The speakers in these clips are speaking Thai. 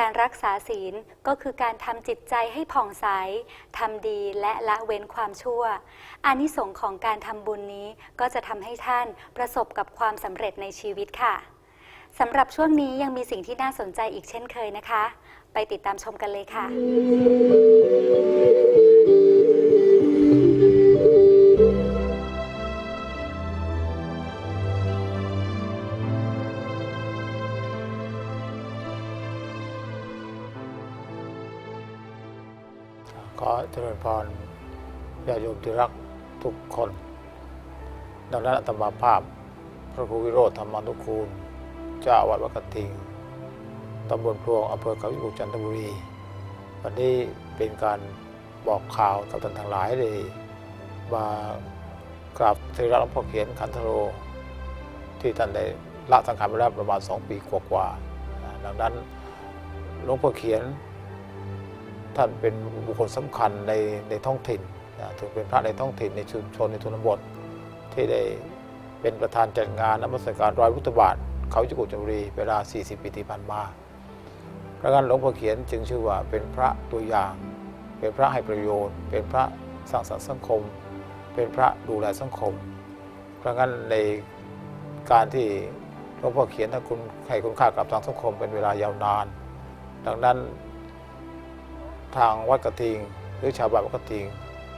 การรักษาศีลก็คือการทำจิตใจให้ผ่องใสทำดีและละเว้นความชั่วอานิสงส์ของการทำบุญนี้ก็จะทำให้ท่านประสบกับความสำเร็จในชีวิตค่ะสำหรับช่วงนี้ยังมีสิ่งที่น่าสนใจอีกเช่นเคยนะคะ ไปติดตามชมกันเลยค่ะ พรญาติโยมที่รักทุกคน ดังนั้นอาตมาภาพ พระครูวิโรธธรรมานุคูล เจ้าอาวัดวัดกระทิงตำบลพลวงอำเภอเขาวิบุจันทบุรี วันนี้เป็นการบอกข่าวกับท่านทั้งหลายเลย มากราบสรีระหลวงพ่อเขียนขันธโร ที่ท่านได้ละสังขารไปแล้วประมาณสองปีกว่าๆดังนั้นหลวงพ่อเขียน ท่านเป็นบุคคลสำคัญในในท้องถิ่นนะถือเป็นพระในท้องถิ่นในชุมชนในชนบท ที่ได้เป็นประธานจัดงานนมัสการรอยพุทธบาทเขาจุกุจุรีเวลา 40 ปีที่ผ่านมาพระงั้นหลวงพ่อเขียนจึงชื่อว่าเป็นพระตัวอย่าง เป็นพระให้ประโยชน์ เป็นพระสร้างสรรค์สังคม เป็นพระดูแลสังคมเพราะงั้นในการที่หลวงพ่อเขียนท่านคุณให้คุณค่ากับทางสังคมเป็นเวลายาวนาน ดังนั้น ทางวัดกระทิง หรือชาวบ้านวัดกระทิง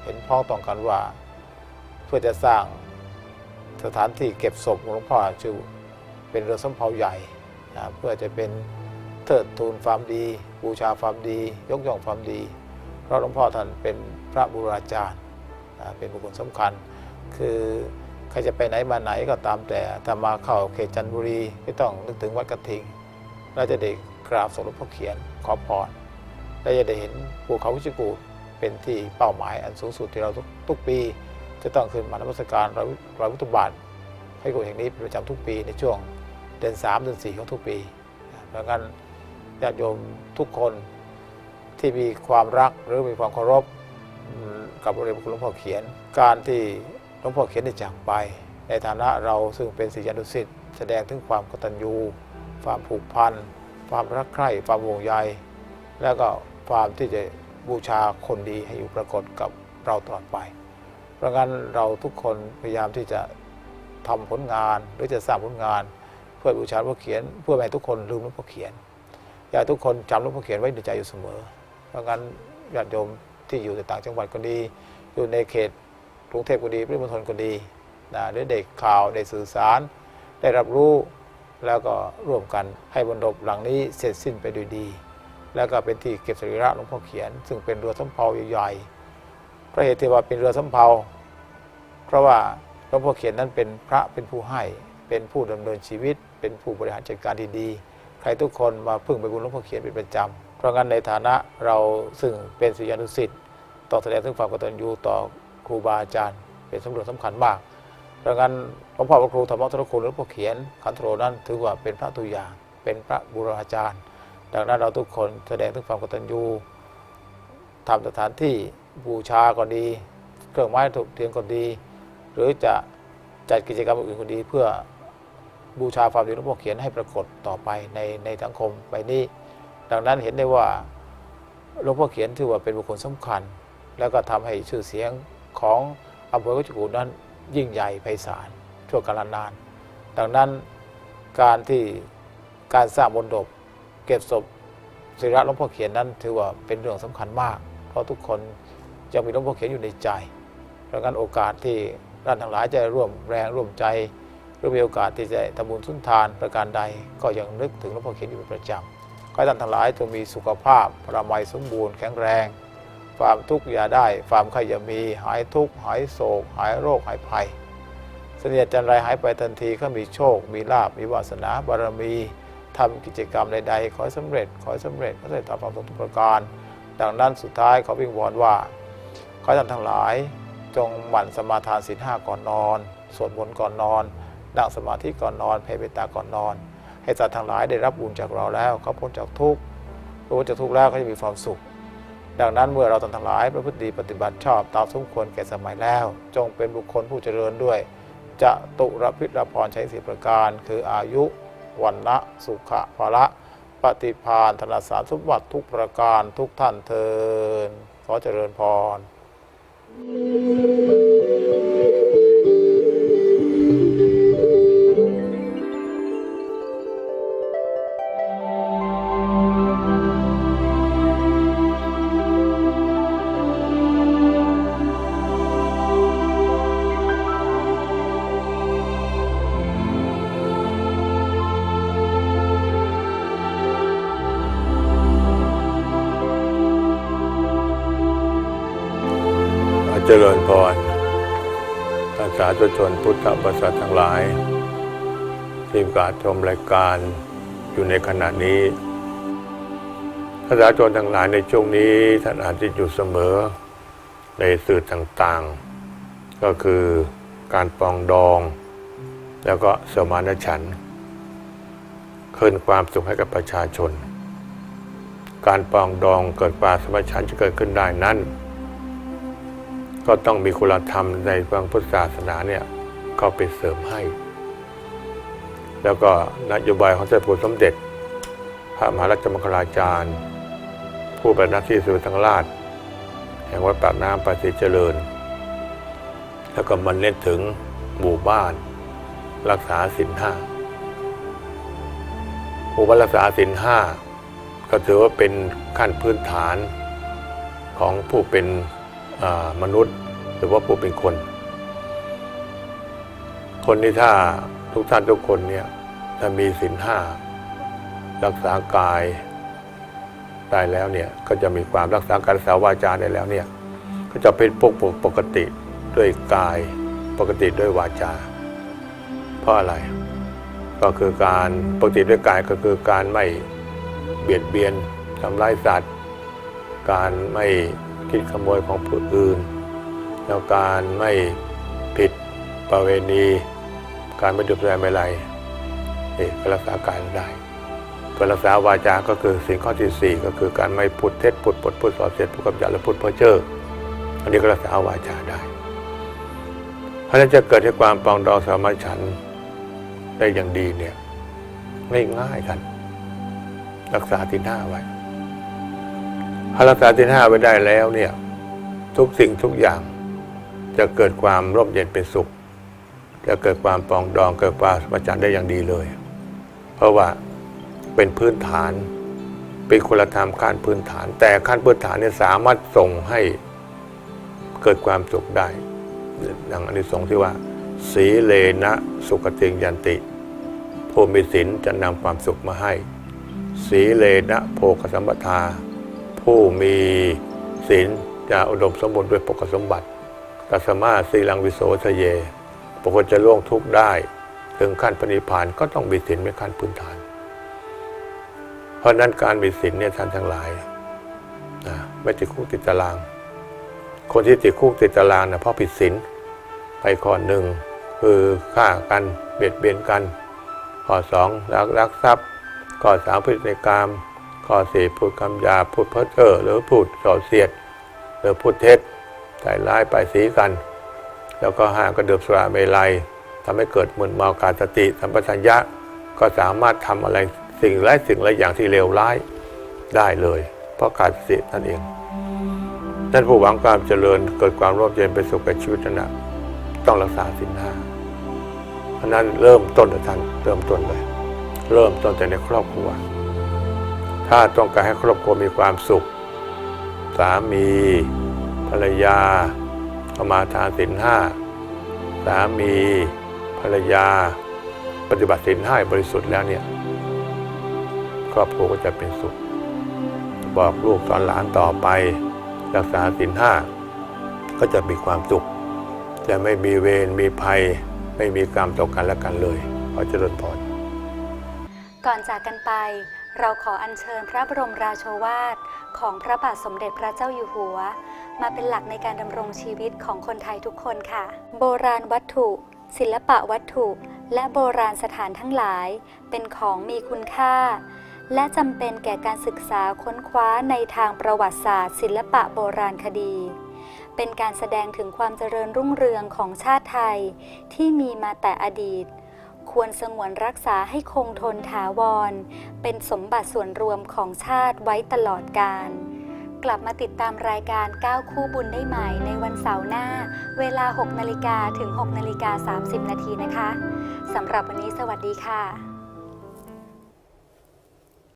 เห็นพ้องต้องกันว่า เพื่อจะสร้างสถานที่เก็บศพของหลวงพ่อชื่อเป็นเรือสำเภาใหญ่นะเพื่อจะเป็นเทิดทูนความดี บูชาความดี ยกย่องความดี เพราะหลวงพ่อท่านเป็นพระบูราจารย์นะเป็นบุคคลสำคัญ คือใครจะไปไหนมาไหนก็ตามแต่ถ้ามาเข้าเขตจันทบุรีก็ต้องนึกถึงวัดกระทิงเราจะได้กราบศพหลวงพ่อเขียนขอพร และจะได้เห็นภูเขาวิชิกูเป็นที่เป้าหมายอันสูงสุดที่เราทุกปี จะต้องขึ้นมานมัสการรอยรอยพุทธบาทให้กูแห่งนี้เป็นประจำทุกปีในช่วงเดือน3เดือน4ของทุกปีเพราะงั้นญาติโยมทุกคนที่มีความรักหรือมีความเคารพกับพระเดชพระคุณหลวงพ่อเขียน การที่หลวงพ่อเขียนได้จากไป ในฐานะเราซึ่งเป็นศิษยานุศิษย์แสดงถึงความกตัญญู ความผูกพัน ความรักใคร่ความห่วงใย แล้วก็ความที่จะบูชาคนดีให้อยู่ปรากฏกับเราตลอดไป เพราะงั้นเราทุกคนพยายามที่จะทำผลงานหรือจะสร้างผลงาน เพื่อบูชาหลวงพ่อเขียน เพื่อให้ทุกคนลืมหลวงพ่อเขียน อยากทุกคนจำหลวงพ่อเขียนไว้ในใจอยู่เสมอ เพราะงั้นญาติโยมที่อยู่ในต่างจังหวัดก็ดี อยู่ในเขตกรุงเทพก็ดีปริมณฑลก็ดีนะหรือเด็กข่าวได้สื่อสาร ได้รับรู้แล้วก็ร่วมกันให้บรรดบหลังนี้เสร็จสิ้นไปด้วยดี แล้วก็เป็นที่เก็บสรีระหลวงพ่อเขียน ซึ่งเป็นเรือสำเภาใหญ่ๆเพราะเหตุที่ว่าเป็นเรือสำเภา เพราะว่าหลวงพ่อเขียนนั้นเป็นพระเป็นผู้ให้ เป็นผู้ดำเนินชีวิต เป็นผู้บริหารจัดการที่ดีใครทุกคนมาพึ่งไปบุญหลวงพ่อเขียนเป็นประจำ เพราะงั้นในฐานะเราซึ่งเป็นศิษยานุศิษย์ต้องแสดงถึงความกตัญญูต่อครูบาอาจารย์ เป็นสำคัญสำคัญมาก เพราะงั้นหลวงพ่อพระครูธรรมทรคุณหลวงพ่อเขียนขันธโรนั้นถือว่าเป็นพระตัวอย่าง เป็นพระบูรอาจารย์ ดังนั้นเราทุกคนแสดงถึงความกตัญญูทำสถานที่บูชาก็ดี เครื่องไม้ถูกเทียนก็ดี หรือจะจัดกิจกรรมอื่นก็ดี เพื่อบูชาความดีหลวงพ่อเขียนให้ปรากฏต่อไปในในสังคมไปนี้ ดังนั้นเห็นได้ว่าหลวงพ่อเขียนถือว่าเป็นบุคคลสำคัญ แล้วก็ทำให้ชื่อเสียงของอำเภอกุจกูนั้นยิ่งใหญ่ไพศาลชั่วกาลนาน ดังนั้นการที่การสร้างบนดบ เก็บศพศิระหลวงพ่อเขียนนั้นถือว่าเป็นเรื่องสำคัญมาก เพราะทุกคนจะมีหลวงพ่อเขียนอยู่ในใจเพราะงั้นโอกาสที่ท่านทั้งหลายจะร่วมแรงร่วมใจหรือมีโอกาสที่จะทำบุญสุนทานประการใด ก็ยังนึกถึงหลวงพ่อเขียนอยู่เป็นประจำขอให้ท่านทั้งหลายจงมีสุขภาพพระมัยสมบูรณ์แข็งแรง ความทุกข์อย่าได้ความใครอย่ามี หายทุกข์หายโศก หายโรคหายภัยเสนียดจันไรหายไปทันทีก็มีโชค มีลาบมีวาสนาบารมี ทำกิจกรรมใดๆ ขอให้สำเร็จ ขอให้สำเร็จขอให้ตามความสมทุกประการ ดังนั้นสุดท้ายขอวิงวอนว่า ขอท่านทั้งหลาย จงหมั่นสมาทานศีลห้าก่อนนอน สวดมนต์ก่อนนอน นั่งสมาธิก่อนนอนแผ่เมตตาก่อนนอน ให้สัตว์ทั้งหลายได้รับบุญจากเราแล้วเขาพ้นจากทุกข์รู้จากทุกข์แล้วเขาจะมีความสุข ดังนั้นเมื่อเราทั้งหลายประพฤติดีปฏิบัติชอบตามสมควรแก่สมัยแล้ว จงเป็นบุคคลผู้เจริญด้วย จะตุรพิรพรใช้สีประการ คืออายุ วันละสุขะภละปฏิพานธนสารสมบัติทุกประการทุกท่านเทินขอเจริญพร เจริญพรท่านสาธุชนพุทธบริษัททั้งหลาย ที่กาศชมรายการอยู่ในขณะนี้ท่านสาธุชนทั้งหลายในช่วงนี้ท่านอาจจะอยู่เสมอในสื่อต่างๆ ก็คือการปองดอง แล้วก็สมานฉันท์คืนความสุขให้กับประชาชน การปองดองเกิดความสมานฉันท์จะเกิดขึ้นได้นั้น ก็ต้องมีคุณธรรมในทางพุทธศาสนาเนี่ยเข้าไปเสริมให้ แล้วก็นโยบายของเด็จพระสมเด็จ พระมหาราชมังคลาจารย์ ผู้เป็นหน้าที่สุดทั้งราช แห่งวัดปากน้ำประสิทธิเจริญ แล้วก็มันเน้นถึงหมู่บ้านรักษาศีลห้าหมู่บ้านรักษาศีลห้าก็ถือว่าเป็นขั้นพื้นฐานของผู้เป็น มนุษย์หรือว่าผู้เป็นคน คนที่ถ้าทุกท่านทุกคนเนี่ยถ้ามีศีลห้ารักษากายได้แล้วเนี่ยก็จะมีความรักษาการรักษาวาจาได้แล้วเนี่ยก็จะเป็นปกปกปกติด้วยกายปกติด้วยวาจา เพราะอะไร ก็คือการปกติด้วยกายก็คือการไม่เบียดเบียนทำร้ายสัตว์ การไม่ คิดขโมยของผู้อื่น แล้วการไม่ผิดประเวณี การไม่ดื่มสุราเมลัยนี่ก็รักษากายได้ส่วรักษาวาจาก็คือสิ่งข้อที่สี่ก็คือการไม่พูดเท็จพูดปดพูดส่อเสียดพูดคำหยาและพูดเพ้อเจ้ออันนี้ก็รักษาวาจาได้ เพราะฉะนั้นจะเกิดให้ความปองดองสามัญฉันได้อย่างดีเนี่ยไม่ง่ายกัน รักษาที่หน้าไว้ ถ้ารักษาศีลห้าไว้ได้แล้วเนี่ย ทุกสิ่งทุกอย่าง จะเกิดความร่มเย็นเป็นสุข จะเกิดความปองดองเกิดความประจันได้อย่างดีเลย เพราะว่าเป็นพื้นฐาน เป็นคุณธรรมขั้นพื้นฐาน แต่ขั้นพื้นฐานเนี่ยสามารถส่งให้เกิดความสุขได้ดังอันนี้สงส์ที่ว่า สีเลนะสุขติงยันติผู้มีศีลจะนำความสุขมาให้ สีเลนะโภคสัมปทา ผู้มีศีลจะอุดมสมบูรณ์ด้วยปกสมบัติตัสมาสีลังวิโสทะเยปกติจะล่วงทุกข์ได้ ถึงขั้นปณิพานก็ต้องมีศีลเป็นขั้นพื้นฐาน เพราะนั้นการมีศีลเนี่ยท่านทั้งหลายนะไม่ติดคุกติดตาราง คนที่ติดคุกติดตารางนะเพราะผิดศีลไปข้อหนึ่งคือฆ่ากันเบียดเบียนกัน ข้อสองลักลักทรัพย์ ข้อสามพฤติกรรม ข้อสี่พูดคำหยาพูดเพ้อเจ้อหรือพูดส่อเสียด หรือพูดเท็จใส่ร้ายไปสีกัน แล้วก็ห้ากระเดือบสุราเมลัยทำให้เกิดมึนเมาการสติสัมปชัญญะก็สามารถทำอะไรสิ่งไร้สิ่งหลายอย่างที่เลวร้ายได้เลย เพราะขาดสตินั่นเองท่านผู้หวังความเจริญเกิดความร่มเย็นเป็นสุขกับชีวิตนั้นนะต้องรักษาสินห้าเพราะนั้นเริ่มต้นท่านเริ่มต้นเลย เริ่มต้นแต่ในครอบครัว ถ้าต้องการให้ครอบครัวมีความสุข สามี ภรรยาสมาทานศีลห้าสามี ภรรยา ปฏิบัติศีลห้าบริสุทธิ์แล้วเนี่ยครอบครัวก็จะเป็นสุข บอกลูกสอนหลานต่อไป รักษาศีลห้าก็จะมีความสุข จะไม่มีเวรมีภัย ไม่มีกรรมต่อกันและกันเลยขอเจริญพรก่อนจากกันไป เราขออัญเชิญพระบรมราโชวาทของพระบาทสมเด็จพระเจ้าอยู่หัว มาเป็นหลักในการดำรงชีวิตของคนไทยทุกคนค่ะ โบราณวัตถุ ศิลปะวัตถุ และโบราณสถานทั้งหลาย เป็นของมีคุณค่า และจำเป็นแก่การศึกษาค้นคว้าในทางประวัติศาสตร์ ศิลปะโบราณคดี เป็นการแสดงถึงความเจริญรุ่งเรืองของชาติไทย ที่มีมาแต่อดีต ควรสงวนรักษาให้คงทนถาวร เป็นสมบัติส่วนรวมของชาติไว้ตลอดกาลกลับมาติดตามรายการ 9 คู่บุญได้ใหม่ในวันเสาร์หน้า เวลา 6 นาฬิกาถึง 6 นาฬิกา 30 นาทีนะคะ สำหรับวันนี้สวัสดีค่ะ